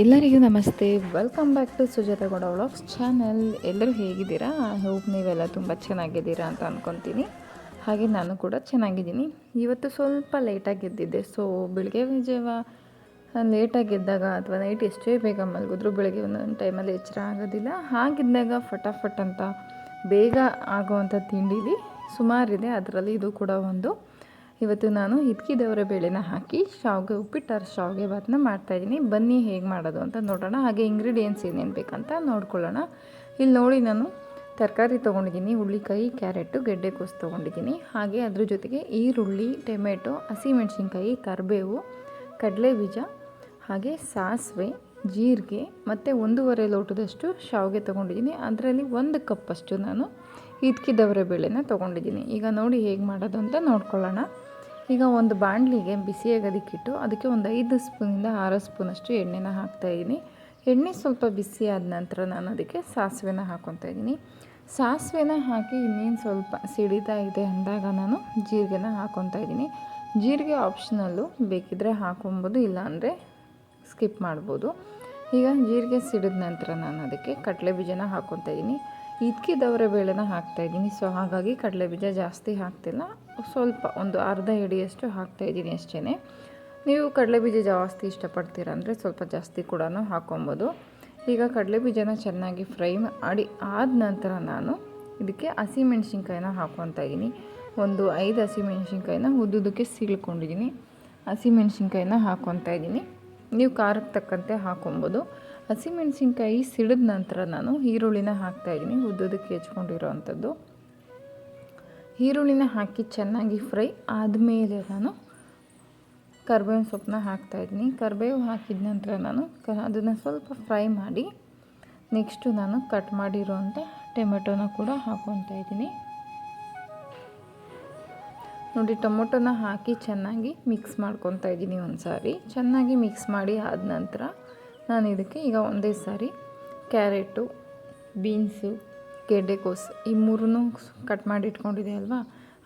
ಎಲ್ಲರಿಗೂ ನಮಸ್ತೆ. Welcome back to Sujata Gowda vlogs channel ಎಲ್ಲರೂ ಹೇಗಿದ್ದೀರಾ? ಹೋಪ್ ನೀವೆಲ್ಲ ತುಂಬ ಚೆನ್ನಾಗಿದ್ದೀರಾ ಅಂತ ಅಂದ್ಕೊತೀನಿ ಹಾಗೆ ನಾನು ಕೂಡ ಚೆನ್ನಾಗಿದ್ದೀನಿ. ಇವತ್ತು ಸ್ವಲ್ಪ ಲೇಟಾಗಿ ಎದ್ದಿದ್ದೆ. ಸೊ ಬೆಳಗ್ಗೆ ವಿಜಯವ ಲೇಟಾಗಿ ಎದ್ದಾಗ ಅಥವಾ ನೈಟ್ ಎಷ್ಟೇ ಬೇಗ ಮಲಗಿದ್ರು ಬೆಳಗ್ಗೆ ಒಂದೊಂದು ಟೈಮಲ್ಲಿ ಎಚ್ಚರ ಆಗೋದಿಲ್ಲ. ಹಾಗಿದ್ದಾಗ ಫಟಾಫಟ್ ಅಂತ ಬೇಗ ಆಗೋವಂಥ ತಿಂಡಿಲಿ ಸುಮಾರಿದೆ ಅದರಲ್ಲಿ ಇದು ಕೂಡ ಒಂದು ಇವತ್ತು ನಾನು ಹಿತ್ಕಿದವರ ಬೇಳೆನ ಹಾಕಿ ಶಾವಿಗೆ, ಉಪ್ಪಿಟ್ಟು ಶಾವಿಗೆ ಭಾತನ ಮಾಡ್ತಾಯಿದ್ದೀನಿ ಬನ್ನಿ ಹೇಗೆ ಮಾಡೋದು ಅಂತ ನೋಡೋಣ. ಹಾಗೆ ಇಂಗ್ರೀಡಿಯೆಂಟ್ಸ್ ಏನೇನು ಬೇಕಂತ ನೋಡ್ಕೊಳ್ಳೋಣ. ಇಲ್ಲಿ ನೋಡಿ ನಾನು ತರಕಾರಿ ತೊಗೊಂಡಿದ್ದೀನಿ ಹುಳ್ಳಿಕಾಯಿ ಕ್ಯಾರೆಟು ಗೆಡ್ಡೆಕೋಸು ತೊಗೊಂಡಿದ್ದೀನಿ. ಹಾಗೆ ಅದ್ರ ಜೊತೆಗೆ ಈರುಳ್ಳಿ, ಟೊಮೆಟೊ ಹಸಿಮೆಣ್ಸಿನ್ಕಾಯಿ ಕರಿಬೇವು ಕಡಲೆ ಬೀಜ ಹಾಗೆ ಸಾಸಿವೆ, ಜೀರಿಗೆ ಮತ್ತು ಒಂದೂವರೆ ಲೋಟದಷ್ಟು ಶಾವಿಗೆ ತೊಗೊಂಡಿದ್ದೀನಿ. ಅದರಲ್ಲಿ ಒಂದು ಕಪ್ಪಷ್ಟು ನಾನು ಇದ್ಕಿದವರ ಬೇಳೆನ ತೊಗೊಂಡಿದ್ದೀನಿ. ಈಗ ನೋಡಿ ಹೇಗೆ ಮಾಡೋದು ಅಂತ ನೋಡ್ಕೊಳ್ಳೋಣ. ಈಗ ಒಂದು ಬಾಣಲಿಗೆ ಬಿಸಿಯಾಗೋದಕ್ಕಿಟ್ಟು ಅದಕ್ಕೆ ಒಂದು ಐದು ಸ್ಪೂನಿಂದ ಆರು ಸ್ಪೂನಷ್ಟು ಎಣ್ಣೆನ ಹಾಕ್ತಾಯಿದ್ದೀನಿ ಎಣ್ಣೆ ಸ್ವಲ್ಪ ಬಿಸಿ ಆದ ನಂತರ ನಾನು ಅದಕ್ಕೆ ಸಾಸಿವೆನ ಹಾಕ್ಕೊತಾ ಇದ್ದೀನಿ. ಸಾಸಿವೆನ ಹಾಕಿ ಇನ್ನೇನು ಸ್ವಲ್ಪ ಸಿಡಿತಾ ಇದೆ ಅಂದಾಗ ನಾನು ಜೀರಿಗೆನ ಹಾಕ್ಕೊತಾ ಇದ್ದೀನಿ. ಜೀರಿಗೆ ಆಪ್ಷನಲ್ಲು ಬೇಕಿದ್ದರೆ ಹಾಕೊಬೋದು, ಇಲ್ಲಾಂದರೆ ಸ್ಕಿಪ್ ಮಾಡ್ಬೋದು. ಈಗ ಜೀರಿಗೆ ಸಿಡಿದ ನಂತರ ನಾನು ಅದಕ್ಕೆ ಕಡಲೆ ಬೀಜನ ಹಾಕ್ಕೊತಾ ಇದ್ದೀನಿ. ಇದ್ಕಿದವರ ಬೇಳೆನ ಹಾಕ್ತಾಯಿದ್ದೀನಿ ಸೊ ಹಾಗಾಗಿ ಕಡಲೆ ಬೀಜ ಜಾಸ್ತಿ ಹಾಕ್ತಿಲ್ಲ. ಸ್ವಲ್ಪ ಒಂದು ಅರ್ಧ ಹಿಡಿಯಷ್ಟು ಹಾಕ್ತಾಯಿದ್ದೀನಿ ಅಷ್ಟೇ ನೀವು ಕಡಲೆ ಬೀಜ ಜಾಸ್ತಿ ಇಷ್ಟಪಡ್ತೀರ ಅಂದರೆ ಸ್ವಲ್ಪ ಜಾಸ್ತಿ ಕೂಡ ಹಾಕ್ಕೊಬೋದು ಈಗ ಕಡಲೆ ಬೀಜನ ಚೆನ್ನಾಗಿ ಫ್ರೈ ಮಾಡಿ ಆದ ನಂತರ ನಾನು ಇದಕ್ಕೆ ಹಸಿಮೆಣ್ಸಿನ್ಕಾಯಿನ ಹಾಕ್ಕೊತಾ ಇದ್ದೀನಿ. ಒಂದು ಐದು ಹಸಿಮೆಣ್ಸಿನ್ಕಾಯಿನ ಉದ್ದುದಕ್ಕೆ ಸೀಳ್ಕೊಂಡಿದ್ದೀನಿ. ಹಸಿಮೆಣ್ಸಿನ್ಕಾಯಿನ ಹಾಕೊತಾ ಇದ್ದೀನಿ. ನೀವು ಖಾರಕ್ಕೆ ತಕ್ಕಂತೆ ಹಾಕ್ಕೊಬೋದು ಹಸಿಮೆಣ್ಸಿನ್ಕಾಯಿ ಸಿಡಿದ ನಂತರ ನಾನು ಈರುಳ್ಳಿನ ಹಾಕ್ತಾಯಿದ್ದೀನಿ ಉದ್ದದಕ್ಕೆ ಹೆಚ್ಕೊಂಡಿರೋ ಅಂಥದ್ದು ಈರುಳ್ಳಿನ ಹಾಕಿ ಚೆನ್ನಾಗಿ ಫ್ರೈ ಆದಮೇಲೆ ನಾನು ಕರ್ಬೇವಿನ ಸೊಪ್ಪನ್ನ ಹಾಕ್ತಾಯಿದ್ದೀನಿ ಕರಿಬೇವು ಹಾಕಿದ ನಂತರ ನಾನು ಕ ಅದನ್ನು ಸ್ವಲ್ಪ ಫ್ರೈ ಮಾಡಿ ನೆಕ್ಸ್ಟು ನಾನು ಕಟ್ ಮಾಡಿರೋವಂಥ ಟೊಮೆಟೊನ ಕೂಡ ಹಾಕ್ಕೊತಾ ಇದ್ದೀನಿ. ನೋಡಿ, ಟೊಮೊಟೊನ ಹಾಕಿ ಚೆನ್ನಾಗಿ ಮಿಕ್ಸ್ ಮಾಡ್ಕೊತಾ ಇದ್ದೀನಿ ಒಂದು ಸಾರಿ ಚೆನ್ನಾಗಿ ಮಿಕ್ಸ್ ಮಾಡಿ ಆದ ನಂತರ ನಾನು ಇದಕ್ಕೆ ಈಗ ಒಂದೇ ಸಾರಿ ಕ್ಯಾರೆಟು, ಬೀನ್ಸು, ಗೆಡ್ಡೆಕೋಸು ಈ ಮೂರನ್ನು ಕಟ್ ಮಾಡಿ ಇಟ್ಕೊಂಡಿದೆ ಅಲ್ವಾ?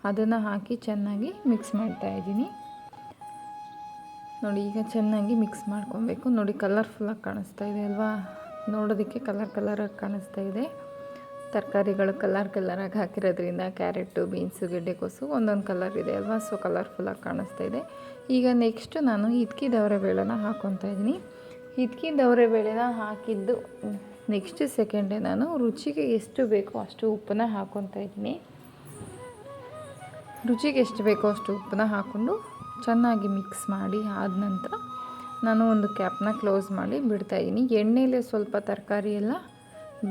ಅದನ್ನು ಹಾಕಿ ಚೆನ್ನಾಗಿ ಮಿಕ್ಸ್ ಮಾಡ್ತಾ ಇದ್ದೀನಿ. ನೋಡಿ, ಈಗ ಚೆನ್ನಾಗಿ ಮಿಕ್ಸ್ ಮಾಡ್ಕೊಬೇಕು. ನೋಡಿ ಕಲರ್ಫುಲ್ಲಾಗಿ ಕಾಣಿಸ್ತಾ ಇದೆ ಅಲ್ವಾ? ನೋಡೋದಕ್ಕೆ ಕಲರ್ ಕಲರಾಗಿ ಕಾಣಿಸ್ತಾ ಇದೆ. ತರಕಾರಿಗಳು ಕಲರ್ ಕಲರಾಗಿ ಹಾಕಿರೋದ್ರಿಂದ ಕ್ಯಾರೆಟು, ಬೀನ್ಸು, ಗೆಡ್ಡೆಕೋಸು ಒಂದೊಂದು ಕಲರ್ ಇದೆ ಅಲ್ವಾ? ಸೊ ಕಲರ್ಫುಲ್ಲಾಗಿ ಕಾಣಿಸ್ತಾ ಇದೆ. ಈಗ ನೆಕ್ಸ್ಟು ನಾನು ಇದ್ಕಿದವರ ಬೇಳೆನ ಹಾಕ್ಕೊತಾ ಇದ್ದೀನಿ. ಇದ್ಕಿದವರೆ ಬೇಳೆನ ಹಾಕಿದ್ದು. ನೆಕ್ಸ್ಟ್ ಸೆಕೆಂಡೇ ನಾನು ರುಚಿಗೆ ಎಷ್ಟು ಬೇಕೋ ಅಷ್ಟು ಉಪ್ಪನ್ನ ಹಾಕ್ಕೊತಾ ಇದ್ದೀನಿ. ರುಚಿಗೆ ಎಷ್ಟು ಬೇಕೋ ಅಷ್ಟು ಉಪ್ಪನ್ನ ಹಾಕ್ಕೊಂಡು ಚೆನ್ನಾಗಿ ಮಿಕ್ಸ್ ಮಾಡಿ ಆದ ನಂತರ ನಾನು ಒಂದು ಕ್ಯಾಪ್ನ ಕ್ಲೋಸ್ ಮಾಡಿ ಬಿಡ್ತಾಯಿದ್ದೀನಿ ಎಣ್ಣೆಲೆ ಸ್ವಲ್ಪ ತರಕಾರಿ ಎಲ್ಲ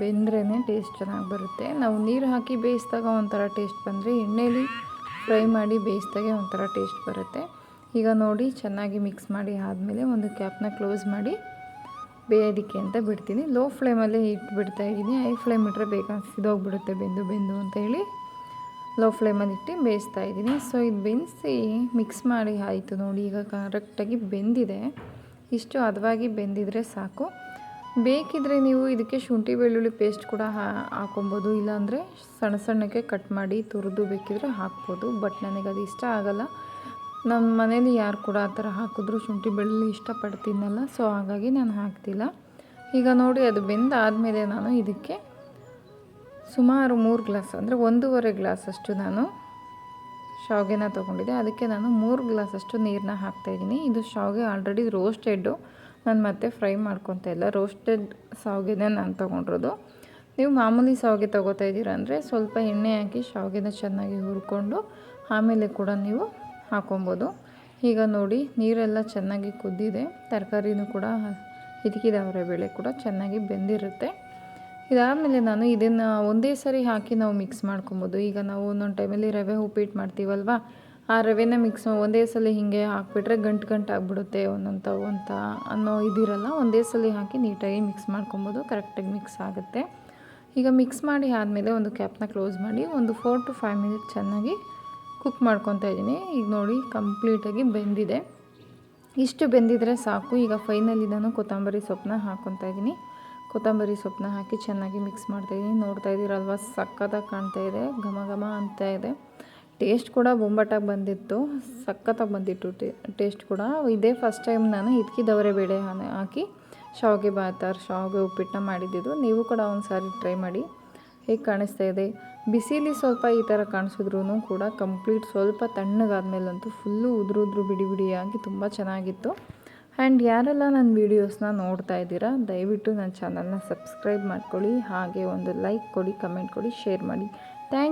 ಬೆಂದ್ರೇ ಟೇಸ್ಟ್ ಚೆನ್ನಾಗಿ ಬರುತ್ತೆ. ನಾವು ನೀರು ಹಾಕಿ ಬೇಯಿಸಿದಾಗ ಒಂಥರ ಟೇಸ್ಟ್ ಬಂದರೆ ಎಣ್ಣೆಯಲ್ಲಿ ಫ್ರೈ ಮಾಡಿ ಬೇಯಿಸಿದಾಗೆ ಒಂಥರ ಟೇಸ್ಟ್ ಬರುತ್ತೆ. ಈಗ ನೋಡಿ, ಚೆನ್ನಾಗಿ ಮಿಕ್ಸ್ ಮಾಡಿ ಆದಮೇಲೆ ಒಂದು ಕ್ಯಾಪ್ನ ಕ್ಲೋಸ್ ಮಾಡಿ ಬೇಯೋದಕ್ಕೆ ಅಂತ ಬಿಡ್ತೀನಿ. ಲೋ ಫ್ಲೇಮಲ್ಲೇ ಇಟ್ಟು ಬಿಡ್ತಾ ಇದ್ದೀನಿ. ಹೈ ಫ್ಲೇಮ್ ಇಟ್ಟರೆ ಬೇಗ ಸಿದೋಗ್ಬಿಡುತ್ತೆ ಬೆಂದು ಬೆಂದು ಅಂತ ಹೇಳಿ ಲೋ ಫ್ಲೇಮಲ್ಲಿ ಇಟ್ಟು ಬೇಯಿಸ್ತಾ ಇದ್ದೀನಿ. ಸೊ ಇದು ಬೆಂದಿಸಿ ಮಿಕ್ಸ್ ಮಾಡಿ ಆಯಿತು ನೋಡಿ, ಈಗ ಕರೆಕ್ಟಾಗಿ ಬೆಂದಿದೆ. ಇಷ್ಟು ಹದವಾಗಿ ಬೆಂದಿದ್ರೆ ಸಾಕು. ಬೇಕಿದ್ರೆ ನೀವು ಇದಕ್ಕೆ ಶುಂಠಿ ಬೆಳ್ಳುಳ್ಳಿ ಪೇಸ್ಟ್ ಕೂಡ ಹಾಕೊಬೋದು. ಇಲ್ಲಾಂದರೆ ಸಣ್ಣ ಸಣ್ಣಕ್ಕೆ ಕಟ್ ಮಾಡಿ ತುರಿದು ಬೇಕಿದ್ರೆ ಹಾಕ್ಬೋದು. ಬಟ್ ನನಗೆ ಅದು ಇಷ್ಟ ಆಗೋಲ್ಲ. ನಮ್ಮ ಮನೇಲಿ ಯಾರು ಕೂಡ ಆ ಥರ ಹಾಕಿದ್ರು. ಶುಂಠಿ ಬೆಳ್ಳುಳ್ಳಿ ಇಷ್ಟಪಡ್ತೀನಲ್ಲ, ಸೊ ಹಾಗಾಗಿ ನಾನು ಹಾಕ್ತಿಲ್ಲ. ಈಗ ನೋಡಿ, ಅದು ಬೆಂದಾದಮೇಲೆ ನಾನು ಇದಕ್ಕೆ ಸುಮಾರು ಮೂರು ಗ್ಲಾಸ್, ಅಂದರೆ ಒಂದೂವರೆ ಗ್ಲಾಸಷ್ಟು ನಾನು ಶಾವಿಗೆನ ತೊಗೊಂಡಿದ್ದೆ. ಅದಕ್ಕೆ ನಾನು ಮೂರು ಗ್ಲಾಸಷ್ಟು ನೀರನ್ನ ಹಾಕ್ತಾಯಿದ್ದೀನಿ ಇದು ಶಾವಿಗೆ ಆಲ್ರೆಡಿ ರೋಸ್ಟೆಡ್ಡು ನಾನು ಮತ್ತೆ ಫ್ರೈ ಮಾಡ್ಕೊತಾ ಇಲ್ಲ. ರೋಸ್ಟೆಡ್ ಶಾವಿಗೆನೇ ನಾನು ತೊಗೊಂಡಿರೋದು. ನೀವು ಮಾಮೂಲಿ ಶಾವಿಗೆ ತೊಗೋತಾ ಇದ್ದೀರ ಅಂದರೆ ಸ್ವಲ್ಪ ಎಣ್ಣೆ ಹಾಕಿ ಶಾವಿಗೆನ ಚೆನ್ನಾಗಿ ಹುರ್ಕೊಂಡು ಆಮೇಲೆ ಕೂಡ ನೀವು ಹಾಕೊಬೋದು. ಈಗ ನೋಡಿ, ನೀರೆಲ್ಲ ಚೆನ್ನಾಗಿ ಕುದ್ದಿದೆ. ತರಕಾರಿನೂ ಕೂಡ ಹಿದಕಿದವರೆ ಬೇಳೆ ಕೂಡ ಚೆನ್ನಾಗಿ ಬೆಂದಿರುತ್ತೆ. ಇದಾದಮೇಲೆ ನಾನು ಇದನ್ನು ಒಂದೇ ಸರಿ ಹಾಕಿ ನಾವು ಮಿಕ್ಸ್ ಮಾಡ್ಕೊಬೋದು. ಈಗ ನಾವು ಒಂದೊಂದು ಟೈಮಲ್ಲಿ ರವೆ ಉಪ್ಪಿಟ್ಟು ಮಾಡ್ತೀವಲ್ವ? ಆ ರವೆನ ಮಿಕ್ಸ್ ಒಂದೇ ಸಲ ಹೀಗೆ ಹಾಕ್ಬಿಟ್ರೆ ಗಂಟು ಗಂಟು ಆಗಿಬಿಡುತ್ತೆ ಒಂದೊಂದು ಅಂತ ಅನ್ನೋ ಇದಿರಲ್ಲ, ಒಂದೇ ಸಲ ಹಾಕಿ ನೀಟಾಗಿ ಮಿಕ್ಸ್ ಮಾಡ್ಕೊಬೋದು. ಕರೆಕ್ಟಾಗಿ ಮಿಕ್ಸ್ ಆಗುತ್ತೆ. ಈಗ ಮಿಕ್ಸ್ ಮಾಡಿ ಆದಮೇಲೆ ಒಂದು ಕ್ಯಾಪ್ನ ಕ್ಲೋಸ್ ಮಾಡಿ ಒಂದು ಫೋರ್ ಟು ಫೈವ್ ಮಿನಿಟ್ ಚೆನ್ನಾಗಿ ಕುಕ್ ಮಾಡ್ಕೊತಾ ಇದ್ದೀನಿ. ಈಗ ನೋಡಿ ಕಂಪ್ಲೀಟಾಗಿ ಬೆಂದಿದೆ. ಇಷ್ಟು ಬೆಂದಿದ್ರೆ ಸಾಕು. ಈಗ ಫೈನಲಿ ನಾನು ಕೊತ್ತಂಬರಿ ಸೊಪ್ಪನ್ನ ಹಾಕ್ಕೊತಾ ಇದ್ದೀನಿ. ಕೊತ್ತಂಬರಿ ಸೊಪ್ಪನ್ನ ಹಾಕಿ ಚೆನ್ನಾಗಿ ಮಿಕ್ಸ್ ಮಾಡ್ತಾಯಿದ್ದೀನಿ ನೋಡ್ತಾ ಇದ್ದೀರಲ್ವ ಸಕ್ಕತ್ತಾಗಿ ಕಾಣ್ತಾ ಇದೆ, ಘಮ ಘಮ ಅಂತ ಇದೆ. ಟೇಸ್ಟ್ ಕೂಡ ಬೊಂಬಟ್ಟಾಗಿ ಬಂದಿತ್ತು. ಸಖತ್ತಾಗಿ ಬಂದಿತ್ತು ಟೇಸ್ಟ್ ಕೂಡ. ಇದೇ ಫಸ್ಟ್ ಟೈಮ್ ನಾನು ಇದ್ಕಿದವರೆ ಬೇಳೆ ಹಾಕಿ, ಶಾವಿಗೆ ಬಾತರ್ ಶಾವಿಗೆ ಉಪ್ಪಿಟ್ಟನ್ನ ಮಾಡಿದ್ದಿದ್ದು ನೀವು ಕೂಡ ಒಂದು ಸಾರಿ ಟ್ರೈ ಮಾಡಿ. ಹೇಗೆ ಕಾಣಿಸ್ತಾ ಇದೆ? ಬಿಸಿಲಿ ಸ್ವಲ್ಪ ಈ ಥರ ಕಾಣಿಸಿದ್ರೂ ಕೂಡ ಕಂಪ್ಲೀಟ್ ಸ್ವಲ್ಪ ತಣ್ಣಗಾದ್ಮೇಲಂತೂ ಫುಲ್ಲು ಉದುರು ಉದುರು ಬಿಡಿ ಬಿಡಿಯಾಗಿ ತುಂಬ ಚೆನ್ನಾಗಿತ್ತು. ಆ್ಯಂಡ್ ಯಾರೆಲ್ಲ ನನ್ನ ವೀಡಿಯೋಸ್ನ ನೋಡ್ತಾ ಇದ್ದೀರಾ, ದಯವಿಟ್ಟು ನನ್ನ ಚಾನಲ್ನ ಸಬ್ಸ್ಕ್ರೈಬ್ ಮಾಡ್ಕೊಳ್ಳಿ, ಹಾಗೆ ಒಂದು ಲೈಕ್ ಕೊಡಿ, ಕಮೆಂಟ್ ಕೊಡಿ, ಶೇರ್ ಮಾಡಿ. ಥ್ಯಾಂಕ್